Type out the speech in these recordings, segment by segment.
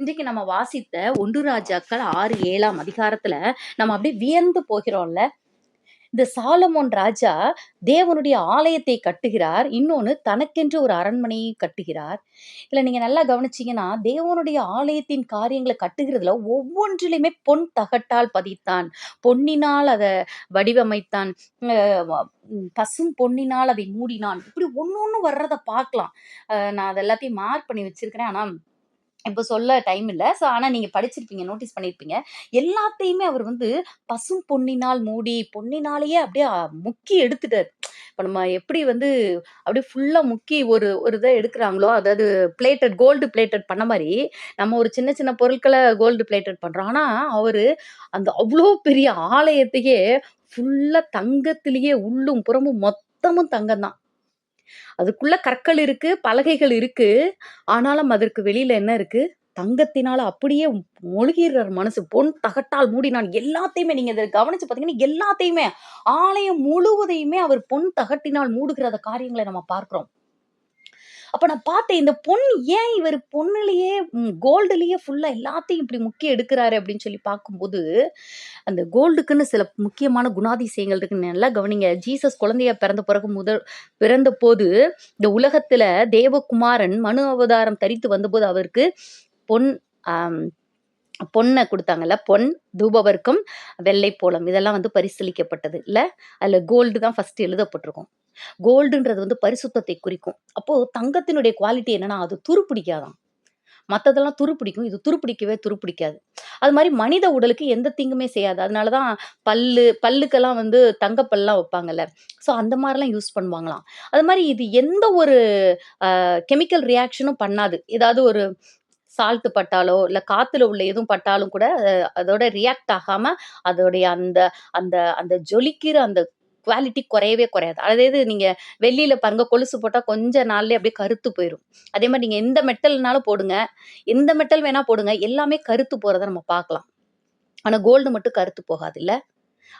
இன்றைக்கு நம்ம வாசித்த ஒன்று ராஜாக்கள் ஆறு ஏழாம் அதிகாரத்துல நம்ம அப்படியே வியந்து போகிறோம்ல. இந்த சாலமோன் ராஜா தேவனுடைய ஆலயத்தை கட்டுகிறார். இன்னொன்று தனக்கென்று ஒரு அரண்மனையை கட்டுகிறார். இல்லை நீங்கள் நல்லா கவனிச்சீங்கன்னா தேவனுடைய ஆலயத்தின் காரியங்களை கட்டுகிறதுல ஒவ்வொன்றிலையுமே பொன் தகட்டால் பதித்தான். பொன்னினால் அதை வடிவமைத்தான். பசும் பொன்னினால் அதை மூடினான். இப்படி ஒன்று ஒன்று வர்றதை பார்க்கலாம். நான் அதை எல்லாத்தையும் மார்க் பண்ணி வச்சிருக்கிறேன். ஆனால் இப்போ சொல்ல டைம் இல்லை ஸோ ஆனால் நீங்கள் படிச்சிருப்பீங்க, நோட்டீஸ் பண்ணியிருப்பீங்க. எல்லாத்தையுமே அவர் வந்து பசும் பொன்னினால் மூடி, பொன்னினாலேயே அப்படியே முக்கி எடுத்துட்டாரு. இப்போ நம்ம எப்படி வந்து அப்படியே ஃபுல்லாக முக்கி ஒரு ஒரு இதை எடுக்கிறாங்களோ அதாவது பிளேட்டட் கோல்டு பிளேட்டட் பண்ண மாதிரி நம்ம ஒரு சின்ன சின்ன பொருட்களை கோல்டு பிளேட்டட் பண்ணுறோம் ஆனால் அவர் அந்த அவ்வளோ பெரிய ஆலயத்தையே ஃபுல்லாக தங்கத்திலேயே உள்ளும், புறமும் மொத்தமும் தங்கம் தான். அதுக்குள்ள கற்கள் இருக்கு, பலகைகள் இருக்கு. ஆனாலும் அதற்கு வெளியில என்ன இருக்கு? தங்கத்தினால அப்படியே மொழிகிறார் மனசு. பொன் தகட்டால் மூடினான். எல்லாத்தையுமே நீங்க இத கவனிச்சு பார்த்தீங்கன்னா, எல்லாத்தையுமே ஆலயம் முழுவதையுமே அவர் பொன் தகட்டினால் மூடுகிற காரியங்களை நம்ம பார்க்கிறோம். அப்போ நான் பார்த்தேன், இந்த பொண்ணு ஏன் இவர் பொண்ணுலேயே கோல்டுலேயே ஃபுல்லாக எல்லாத்தையும் இப்படி முக்கியம் எடுக்கிறாரு அப்படின்னு சொல்லி பார்க்கும்போது, அந்த கோல்டுக்குன்னு சில முக்கியமான குணாதிசயங்கள் இருக்குன்னு நல்லா கவனிங்க. ஜீசஸ் குழந்தையா பிறந்த பிறகு முதல் பிறந்தபோது, இந்த உலகத்தில் தேவகுமாரன் மனு அவதாரம் தரித்து வந்தபோது அவருக்கு பொன் பொண்ணை கொடுத்தாங்கல்ல பொன், தூபவர்க்கம், வெள்ளை போலம் இதெல்லாம் வந்து பரிசீலிக்கப்பட்டது இல்லை அதில் கோல்டு தான் ஃபஸ்ட்டு எழுதப்பட்டிருக்கும். கோல்டுன்றது வந்து பரிசுத்தத்தை குறிக்கும். அப்போ தங்கத்தினுடைய குவாலிட்டி என்னன்னா, அது துருப்பிடிக்காதான் மத்ததெல்லாம் துருப்பிடிக்கும். இது துருப்பிடிக்கவே துருப்பிடிக்காது. அது மாதிரி மனித உடலுக்கு எந்த தீங்குமே செய்யாது. அதனால தான் பல்லு பல்லுக்கெல்லாம் வந்து தங்கப்பல்லாம் வைப்பாங்கல்ல. ஸோ அந்த மாதிரிலாம் யூஸ் பண்ணுவாங்களாம். அது மாதிரி இது எந்த ஒரு கெமிக்கல் ரியாக்ஷனும் பண்ணாது. ஏதாவது ஒரு சால்ட்டு பட்டாலோ, இல்ல காத்துல உள்ள எதுவும் பட்டாலும் கூட அதோட ரியாக்ட் ஆகாம அதோடைய அந்த அந்த அந்த ஜொலிக்கிற அந்த குவாலிட்டி குறையவே குறையாது. அதாவது நீங்க வெள்ளியில பாருங்க கொலுசு போட்டா கொஞ்ச நாள்லயே அப்படியே கருத்து போயிடும் அதே மாதிரி நீங்க எந்த மெட்டல்னாலும் போடுங்க. எந்த மெட்டல் வேணா போடுங்க. எல்லாமே கருத்து போறத நம்ம பார்க்கலாம். ஆனா கோல்டு மட்டும் கருத்து போகாதுல்ல?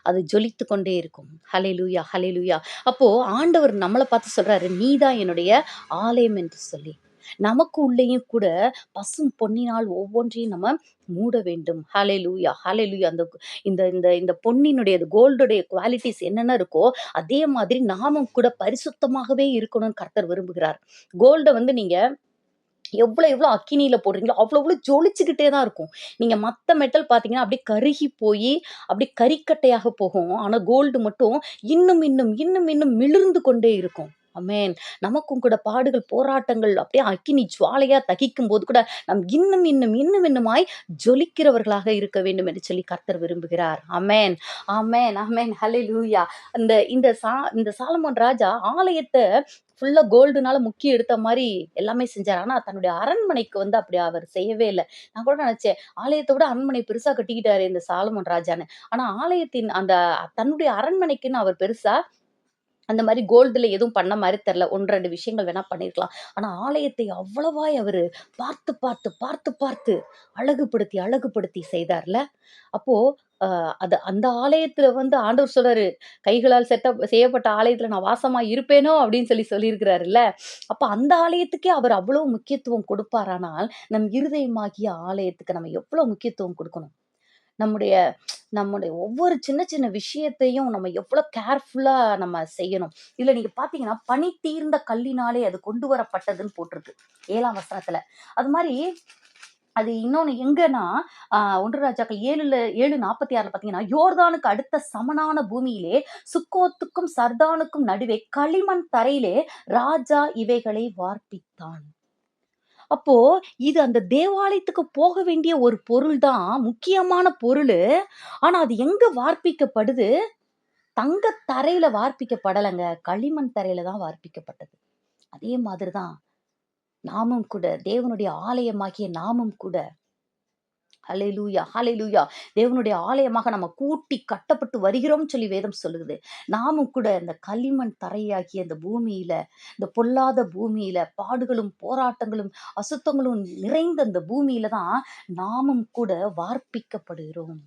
அது ஜொலித்து கொண்டே இருக்கும். ஹலே லூயா ஹலே லூயா அப்போ ஆண்டவர் நம்மளை பார்த்து சொல்றாரு, "நீ தான் என்னுடைய ஆலயம்" என்று சொல்லி. நமக்கு உள்ளேயும் கூட பசும் பொன்னினால் ஒவ்வொன்றையும் நம்ம மூட வேண்டும். ஹல்லேலூயா! லூயா அந்த இந்த இந்த இந்த பொன்னினுடைய கோல்டுடைய குவாலிட்டிஸ் என்னென்ன இருக்கோ, அதே மாதிரி நாமும் கூட பரிசுத்தமாகவே இருக்கணும்னு கர்த்தர் விரும்புகிறார். கோல்டை வந்து நீங்கள் எவ்வளோ எவ்வளோ அக்கினியில் போடுறீங்களோ, அவ்வளோ அவ்வளோ ஜொலிச்சுக்கிட்டே தான் இருக்கும். நீங்கள் மற்ற மெட்டல் பார்த்தீங்கன்னா, அப்படியே கருகி போய் அப்படியே கரிக்கட்டையாக போகும். ஆனால் கோல்டு மட்டும் இன்னும் இன்னும் இன்னும் இன்னும் மிளிர்ந்து கொண்டே இருக்கும். அமேன் நமக்கும் கூட பாடுகள், போராட்டங்கள் அப்படியே அக்கினி ஜுவாலையா தகிக்கும்போது கூட, நாம் இன்னும் இன்னும் இன்னும் இன்னுமாய் ஜொலிக்கிறவர்களாக இருக்க வேண்டும் என்று சொல்லி கர்த்தர் விரும்புகிறார். அமேன் அமேன் அமேன் ஹலே லூயா அந்த இந்த சா இந்த சாலமோன் ராஜா ஆலயத்தை ஃபுல்லாக கோல்டுனால முக்கிய எடுத்த மாதிரி எல்லாமே செஞ்சார். ஆனால் தன்னுடைய அரண்மனைக்கு வந்து அப்படி அவர் செய்யவே இல்லை. நான் கூட நினச்சேன் ஆலயத்தை விட அரண்மனை பெருசாக கட்டிக்கிட்டாரு இந்த சாலமோன் ராஜான்னு. ஆனால் ஆலயத்தின் அந்த தன்னுடைய அரண்மனைக்குன்னு அவர் பெருசாக அந்த மாதிரி கோல்டில் எதுவும் பண்ண மாதிரி தெரில ஒன்று ரெண்டு விஷயங்கள் வேணால் பண்ணியிருக்கலாம். ஆனால் ஆலயத்தை அவ்வளவாய் அவர் பார்த்து பார்த்து பார்த்து பார்த்து அழகுபடுத்தி அழகுபடுத்தி செய்தார்ல. அப்போது அது அந்த ஆலயத்தில் வந்து ஆண்டவர் சொல்றாரு, "கைகளால் செட்ட செய்யப்பட்ட ஆலயத்தில் நான் வாசமாக இருப்பேனோ" அப்படின்னு சொல்லி சொல்லியிருக்கிறாருல்ல. அப்போ அந்த ஆலயத்துக்கே அவர் அவ்வளோ முக்கியத்துவம் கொடுப்பாரானால், நம் இருதயமாகிய ஆலயத்துக்கு நம்ம எவ்வளோ முக்கியத்துவம் கொடுக்கணும் நம்முடைய நம்முடைய ஒவ்வொரு சின்ன சின்ன விஷயத்தையும் நம்ம எவ்வளோ கேர்ஃபுல்லாக நம்ம செய்யணும். இதில் நீங்கள் பார்த்தீங்கன்னா, "பனி தீர்ந்த கல்லினாலே அது கொண்டு வரப்பட்டதுன்னு" போட்டிருக்கு. ஏழாம் வசனத்தில் அது மாதிரி அது இன்னொன்று எங்கன்னா, அ 1 ராஜாக்கள் 7ல 7:46ல பார்த்தீங்கன்னா, "யோர்தானுக்கு அடுத்த சமனான பூமியிலே சுக்கோத்துக்கும் சர்தானுக்கும் நடுவே களிமண் தரையிலே ராஜா இவைகளை வார்ப்பித்தான்." அப்போ இது அந்த தேவாலயத்துக்கு போக வேண்டிய ஒரு பொருள் தான். முக்கியமான பொருள் ஆனா அது எங்க வார்ப்பிக்கப்படுது? தங்க தரையில வார்ப்பிக்கப்படலைங்க களிமண் தரையில தான் வார்ப்பிக்கப்பட்டது. அதே மாதிரி தான் நாமும் கூட தேவனுடைய ஆலயமாகிய நாமும் கூட ஹலெலூயா ஹலெலூயா தேவனுடைய ஆலயமாக நம்ம கூட்டி கட்டப்பட்டு வருகிறோம் சொல்லி வேதம் சொல்லுது. நாமும் கூட இந்த களிமண் தரையாகிய இந்த பூமியில, இந்த பொல்லாத பூமியில பாடுகளும், போராட்டங்களும், அசுத்தங்களும் நிறைந்த இந்த பூமியில தான் நாமும் கூட வார்ப்பிக்கப்படுகிறோம்.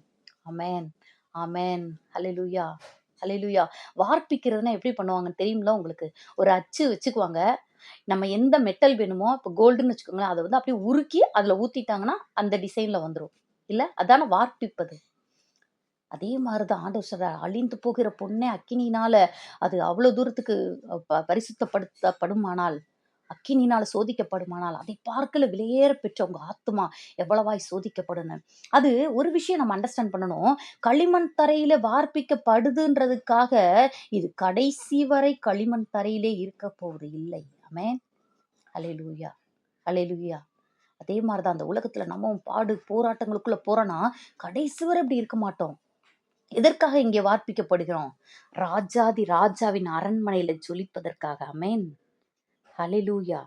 அமேன் அமேன் ஹலெலூயா ஹலெலூயா வார்ப்பிக்கிறதுனா எப்படி பண்ணுவாங்கன்னு தெரியும்ல உங்களுக்கு? ஒரு அச்சு வச்சுக்குவாங்க. நம்ம எந்த மெட்டல் வேணுமோ இப்போ கோல்டுன்னு வச்சுக்கோங்களேன் அதை வந்து அப்படியே உருக்கி அதில் ஊற்றிட்டாங்கன்னா அந்த டிசைனில் வந்துடும் இல்லை? அதான வார்ப்பிப்பது. அதே மாதிரி தான் ஆண்டவர் சொல்றார் அழிந்து போகிற பொண்ணே அக்கினினால் அது அவ்வளோ தூரத்துக்கு ப- பரிசுத்தப்படுத்தப்படுமானால் அக்கினியினால சோதிக்கப்படுமானால் அதை பார்க்கல விலையேற பெற்ற உங்கள் ஆத்துமா எவ்வளவாய் சோதிக்கப்படணும் அது ஒரு விஷயம் நம்ம அண்டர்ஸ்டாண்ட் பண்ணணும். களிமண் தரையில வார்ப்பிக்கப்படுதுன்றதுக்காக இது கடைசி வரை களிமண் தரையிலே இருக்க போவது இல்லை. அமேன் அலையலூயா அலையலூயா அதே மாதிரி தான் அந்த உலகத்துல நம்ம பாடு போராட்டங்களுக்குள்ள போகிறோன்னா கடைசி வரை இப்படி இருக்க மாட்டோம். எதற்காக இங்கே வார்ப்பிக்கப்படுகிறோம்? ராஜாதி ராஜாவின் அரண்மனையில ஜொலிப்பதற்காக. அமேன் ஹalleluya.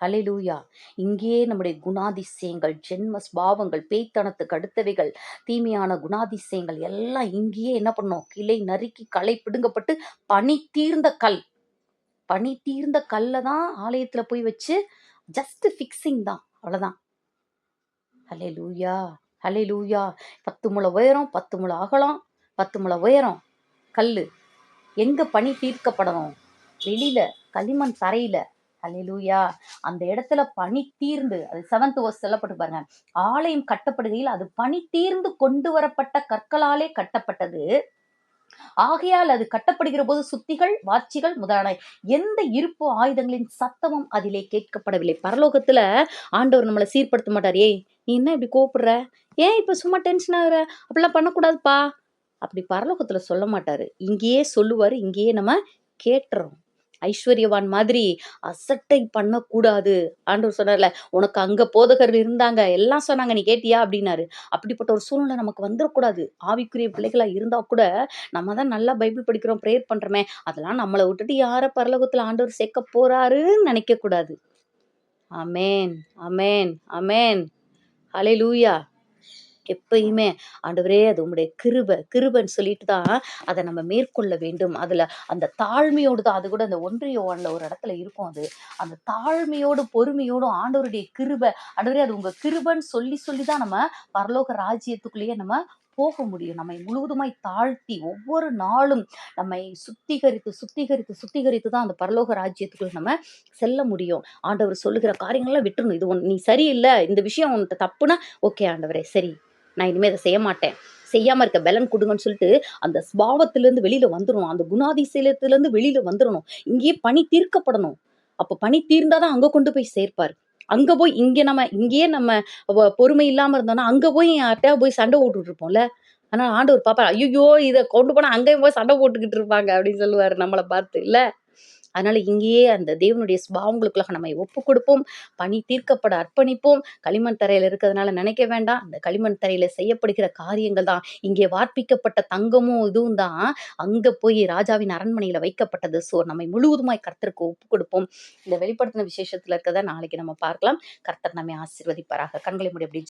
ஹalleluya. இங்கேயே நம்முடைய குணாதிசயங்கள் ஜென்ம ஸ்பாவங்கள் பேய்த்தனத்துக்கு அடுத்தவைகள் தீமையான குணாதிசயங்கள் எல்லாம் இங்கேயே என்ன பண்ணோம் கிளை நறுக்கி களை பிடுங்கப்பட்டு பனி தீர்ந்த கல். பனி தீர்ந்த கல்லை தான் ஆலயத்தில் போய் வச்சு ஜஸ்ட் ஃபிக்ஸிங் தான். அவ்வளோதான் ஹலே லூயா ஹலே லூயா பத்து முளை உயரம் பத்து முழ அகலம் பத்து முழ உயரம். கல் எங்கே பனி தீர்க்கப்படணும்? வெளியில் களிமண் தரையில். ஹalleluya அந்த இடத்துல பனி தீர்ந்து அது செவன்த் வர்ஸ் சொல்லப்பட்டு பாருங்க. ஆலயம் கட்டப்படுகையில் அது பனி தீர்ந்து கொண்டு வரப்பட்ட கற்களாலே கட்டப்பட்டது. ஆகையால் அது கட்டப்படுகிற போது சுத்திகள் வாட்சிகள் முதலான எந்த இருப்பு ஆயுதங்களின் சத்தமும் அதிலே கேட்கப்படவில்லை. பரலோகத்துல ஆண்டவர் நம்மளை சீர்படுத்த மாட்டார். ஏய் நீ என்ன இப்படி கூப்பிடுற ஏன் இப்ப சும்மா டென்ஷன் ஆகுற? அப்படிலாம் பண்ணக்கூடாதுப்பா. அப்படி பரலோகத்துல சொல்ல மாட்டாரு. இங்கேயே சொல்லுவாரு இங்கேயே நம்ம கேட்டுறோம். ஐஸ்வர்யவான் மாதிரி அசட்டை பண்ணக்கூடாது. ஆண்டவர் சொன்னார்ல உனக்கு அங்க போதகர் இருந்தாங்க. எல்லாம் சொன்னாங்க. நீ கேட்டியா? அப்படின்னாரு. அப்படிப்பட்ட ஒரு சூழ்நிலை நமக்கு வந்துடக்கூடாது ஆவிக்குரிய பிள்ளைகளா இருந்தா கூட நம்ம தான் நல்லா பைபிள் படிக்கிறோம் ப்ரேயர் பண்றோமே. அதெல்லாம் நம்மளை விட்டுட்டு யார பரலோகத்துல ஆண்டவர் சேர்க்க போறாருன்னு நினைக்க கூடாது அமேன் அமேன் அமேன் லூயா எப்பயுமே ஆண்டவரே அது உங்களுடைய கிருப கிருபன்னு சொல்லிட்டு தான் அதை நம்ம மேற்கொள்ள வேண்டும். அதுல அந்த தாழ்மையோடு தான் அது கூட அந்த ஒன்றிய ஒன்ல ஒரு இடத்துல இருக்கும் அது. அந்த தாழ்மையோடு பொறுமையோடும் ஆண்டவருடைய கிருபை ஆண்டவரே அது உங்க கிருபன்னு சொல்லி சொல்லி தான் நம்ம பரலோக ராஜ்யத்துக்குள்ளேயே நம்ம போக முடியும். நம்மை முழுவதுமாய் தாழ்த்தி ஒவ்வொரு நாளும் நம்மை சுத்திகரித்து சுத்திகரித்து சுத்திகரித்து தான் அந்த பரலோக ராஜ்யத்துக்குள்ள நம்ம செல்ல முடியும். ஆண்டவர் சொல்லுகிற காரியங்கள்லாம் விட்டுருணும் இது ஒன் நீ சரியில்லை இந்த விஷயம் உன்கிட்ட தப்புனா ஓகே ஆண்டவரே சரி. நான் இனிமே அதை செய்ய மாட்டேன். செய்யாம இருக்க பலன் கொடுங்கன்னு சொல்லிட்டு அந்த ஸ்பாவத்திலேருந்து வெளியில வந்துடணும் அந்த குணாதிசயத்திலேருந்து வெளியில வந்துடணும் இங்கேயே பணி தீர்க்கப்படணும். அப்போ பணி தீர்ந்தாதான் அங்கே கொண்டு போய் சேர்ப்பார். அங்க போய் இங்க நம்ம இங்கேயே நம்ம பொறுமை இல்லாம இருந்தோம்னா அங்க போய் யார்கிட்டயா போய் சண்டை போட்டுட்டு இருப்போம்ல. ஆனா ஆண்டவர் பாப்பா ஐயோ இதை கொண்டு போனா அங்கேயும் போய் சண்டை போட்டுக்கிட்டு இருப்பாங்க அப்படின்னு சொல்லுவாரு நம்மளை பார்த்து. இல்ல? அதனால இங்கேயே அந்த தேவனுடைய ஸ்பாவங்களுக்குள்ளாக நம்ம ஒப்பு கொடுப்போம். பணி தீர்க்கப்பட அர்ப்பணிப்போம். களிமண் தரையில் இருக்கிறதுனால நினைக்க வேண்டாம். அந்த களிமண் தரையில செய்யப்படுகிற காரியங்கள் தான். இங்கே வார்ப்பிக்கப்பட்ட தங்கமும் இதுவும் தான். அங்க போய் ராஜாவின் அரண்மனையில வைக்கப்பட்டது. ஸோ நம்மை முழுவதுமாய் கர்த்தருக்கு ஒப்பு கொடுப்போம். இந்த வெளிப்படுத்தின விசேஷத்துல இருக்கிறத நாளைக்கு நம்ம பார்க்கலாம். கர்த்தர் நம்மை ஆசீர்வதிப்பாராக. கண்களை முடி அப்படி